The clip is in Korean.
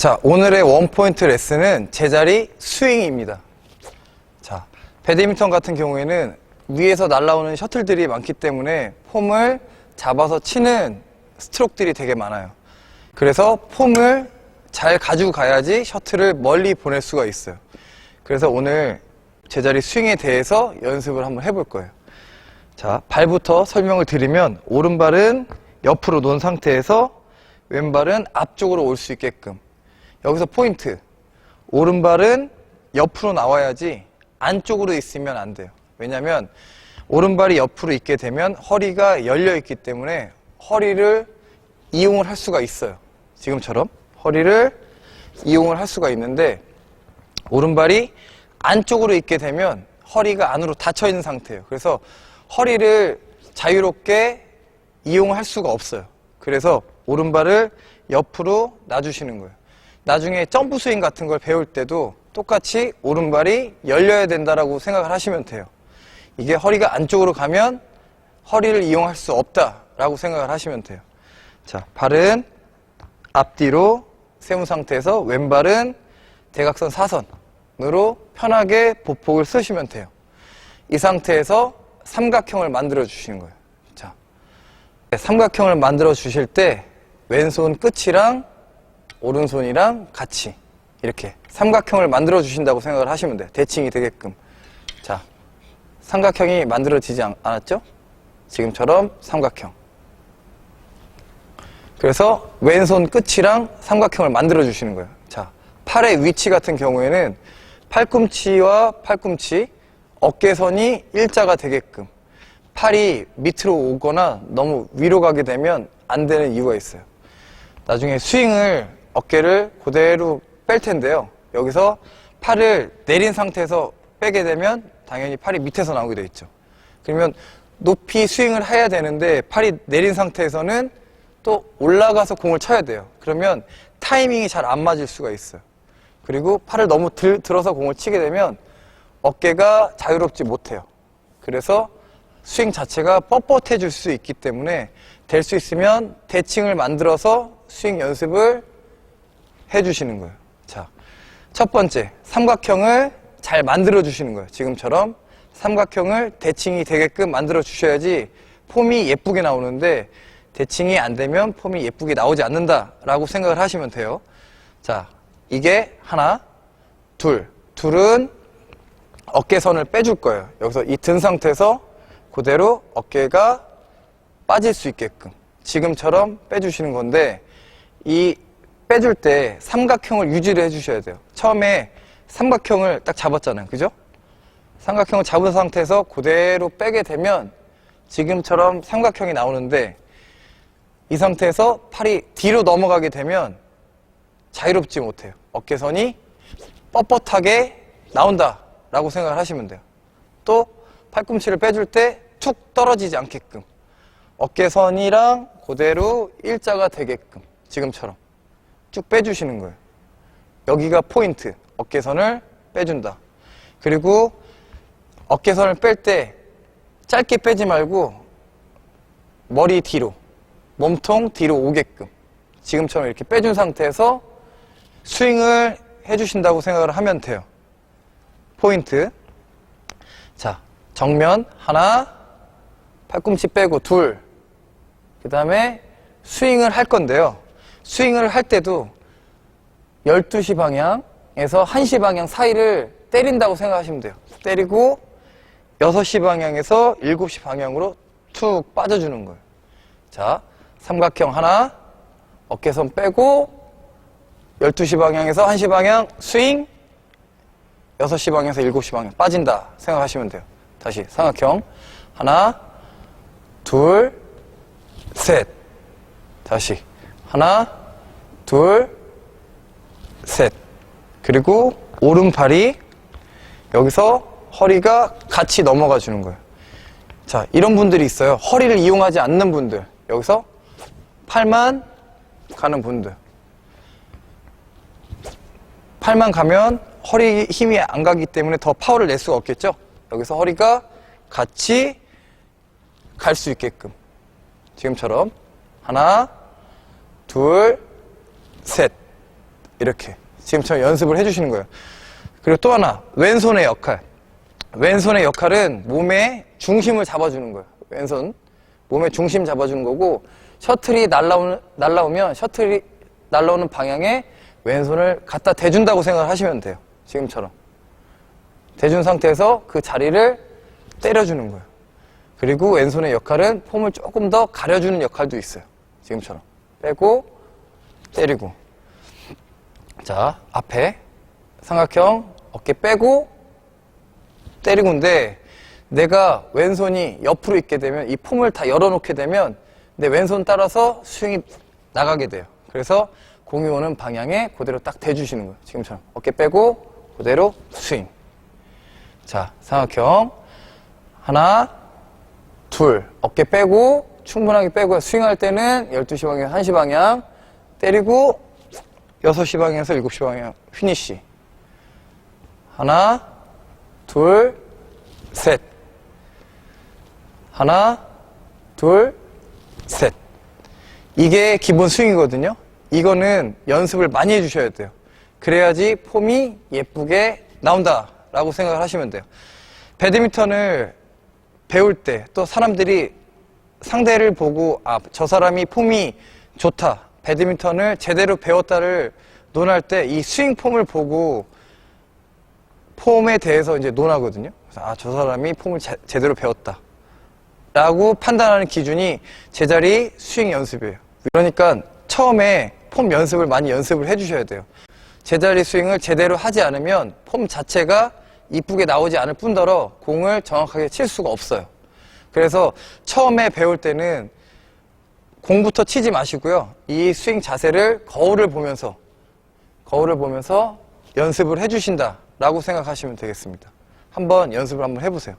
자, 오늘의 원포인트 레슨은 제자리 스윙입니다. 자, 배드민턴 같은 경우에는 위에서 날아오는 셔틀들이 많기 때문에 폼을 잡아서 치는 스트로크들이 되게 많아요. 그래서 폼을 잘 가지고 가야지 셔틀을 멀리 보낼 수가 있어요. 그래서 오늘 제자리 스윙에 대해서 연습을 한번 해볼 거예요. 자, 발부터 설명을 드리면 오른발은 옆으로 놓은 상태에서 왼발은 앞쪽으로 올 수 있게끔 여기서 포인트 오른발은 옆으로 나와야지 안쪽으로 있으면 안 돼요 왜냐면 오른발이 옆으로 있게 되면 허리가 열려 있기 때문에 허리를 이용을 할 수가 있어요 지금처럼 허리를 이용을 할 수가 있는데 오른발이 안쪽으로 있게 되면 허리가 안으로 닫혀 있는 상태예요. 그래서 허리를 자유롭게 이용할 수가 없어요. 그래서 오른발을 옆으로 놔주시는 거예요. 나중에 점프 스윙 같은 걸 배울 때도 똑같이 오른발이 열려야 된다라고 생각을 하시면 돼요. 이게 허리가 안쪽으로 가면 허리를 이용할 수 없다라고 생각을 하시면 돼요. 자, 발은 앞뒤로 세운 상태에서 왼발은 대각선 사선으로 편하게 보폭을 쓰시면 돼요. 이 상태에서 삼각형을 만들어 주시는 거예요. 자, 삼각형을 만들어 주실 때 왼손 끝이랑 오른손이랑 같이 이렇게 삼각형을 만들어 주신다고 생각을 하시면 돼요. 대칭이 되게끔. 자, 삼각형이 만들어지지 않- 않았죠? 지금처럼 삼각형. 그래서 왼손 끝이랑 삼각형을 만들어 주시는 거예요. 자, 팔의 위치 같은 경우에는 팔꿈치와 팔꿈치, 어깨선이 일자가 되게끔 팔이 밑으로 오거나 너무 위로 가게 되면 안 되는 이유가 있어요. 나중에 스윙을 어깨를 그대로 뺄 텐데요. 여기서 팔을 내린 상태에서 빼게 되면 당연히 팔이 밑에서 나오게 돼 있죠. 그러면 높이 스윙을 해야 되는데 팔이 내린 상태에서는 또 올라가서 공을 쳐야 돼요. 그러면 타이밍이 잘 안 맞을 수가 있어요. 그리고 팔을 너무 들, 들어서 공을 치게 되면 어깨가 자유롭지 못해요. 그래서 스윙 자체가 뻣뻣해질 수 있기 때문에 될 수 있으면 대칭을 만들어서 스윙 연습을 해주시는 거예요. 자, 첫 번째 삼각형을 잘 만들어 주시는 거예요. 지금처럼 삼각형을 대칭이 되게끔 만들어 주셔야지 폼이 예쁘게 나오는데 대칭이 안 되면 폼이 예쁘게 나오지 않는다라고 생각을 하시면 돼요. 자, 이게 하나, 둘. 둘은 어깨선을 빼줄 거예요. 여기서 이 든 상태에서 그대로 어깨가 빠질 수 있게끔 지금처럼 빼주시는 건데 이 빼줄 때 삼각형을 유지를 해주셔야 돼요. 처음에 삼각형을 딱 잡았잖아요. 그죠? 삼각형을 잡은 상태에서 그대로 빼게 되면 지금처럼 삼각형이 나오는데 이 상태에서 팔이 뒤로 넘어가게 되면 자유롭지 못해요. 어깨선이 뻣뻣하게 나온다 라고 생각을 하시면 돼요. 또 팔꿈치를 빼줄 때 툭 떨어지지 않게끔 어깨선이랑 그대로 일자가 되게끔 지금처럼 쭉 빼주시는 거예요. 여기가 포인트. 어깨선을 빼준다. 그리고 어깨선을 뺄 때 짧게 빼지 말고 머리 뒤로, 몸통 뒤로 오게끔 지금처럼 이렇게 빼준 상태에서 스윙을 해주신다고 생각을 하면 돼요. 포인트. 자, 정면 하나, 팔꿈치 빼고 둘. 그 다음에 스윙을 할 건데요. 스윙을 할 때도 12시 방향에서 1시 방향 사이를 때린다고 생각하시면 돼요. 때리고 6시 방향에서 7시 방향으로 툭 빠져주는 거예요. 자, 삼각형 하나, 어깨선 빼고 12시 방향에서 1시 방향 스윙 6시 방향에서 7시 방향 빠진다 생각하시면 돼요. 다시 삼각형 하나 둘 셋 다시 하나 둘 셋 그리고 오른팔이 여기서 허리가 같이 넘어가 주는 거예요. 자, 이런 분들이 있어요. 허리를 이용하지 않는 분들. 여기서 팔만 가는 분들. 팔만 가면 허리 힘이 안 가기 때문에 더 파워를 낼 수가 없겠죠? 여기서 허리가 같이 갈 수 있게끔. 지금처럼. 하나, 둘, 셋. 이렇게 지금처럼 연습을 해주시는 거예요. 그리고 또 하나 왼손의 역할. 왼손의 역할은 몸의 중심을 잡아주는 거예요. 왼손 몸의 중심 잡아주는 거고 셔틀이 날라오는 날라오면 셔틀이 날라오는 방향에 왼손을 갖다 대준다고 생각하시면 돼요. 지금처럼 대준 상태에서 그 자리를 때려주는 거예요. 그리고 왼손의 역할은 폼을 조금 더 가려주는 역할도 있어요. 지금처럼 빼고 때리고 자 앞에 삼각형 어깨 빼고 때리고인데 내가 왼손이 옆으로 있게 되면 이 폼을 다 열어놓게 되면 내 왼손 따라서 스윙이 나가게 돼요. 그래서 공이 오는 방향에 그대로 딱 대주시는 거예요. 지금처럼 어깨 빼고 그대로 스윙. 자 삼각형 하나 둘 어깨 빼고 충분하게 빼고 스윙할 때는 12시 방향 1시 방향 때리고 6시 방향에서 7시 방향 피니쉬 하나 둘 셋. 하나 둘 셋. 이게 기본 스윙이거든요. 이거는 연습을 많이 해주셔야 돼요. 그래야지 폼이 예쁘게 나온다 라고 생각을 하시면 돼요. 배드민턴을 배울 때 또 사람들이 상대를 보고 아 저 사람이 폼이 좋다 배드민턴을 제대로 배웠다를 논할 때 이 스윙 폼을 보고 폼에 대해서 이제 논하거든요. 그래서 아 저 사람이 폼을 제, 제대로 배웠다. 라고 판단하는 기준이 제자리 스윙 연습이에요. 그러니까 처음에 폼 연습을 많이 연습을 해주셔야 돼요. 제자리 스윙을 제대로 하지 않으면 폼 자체가 이쁘게 나오지 않을 뿐더러 공을 정확하게 칠 수가 없어요. 그래서 처음에 배울 때는 공부터 치지 마시고요. 이 스윙 자세를 거울을 보면서 거울을 보면서 연습을 해주신다라고 생각하시면 되겠습니다. 한번 연습을 한번 해보세요.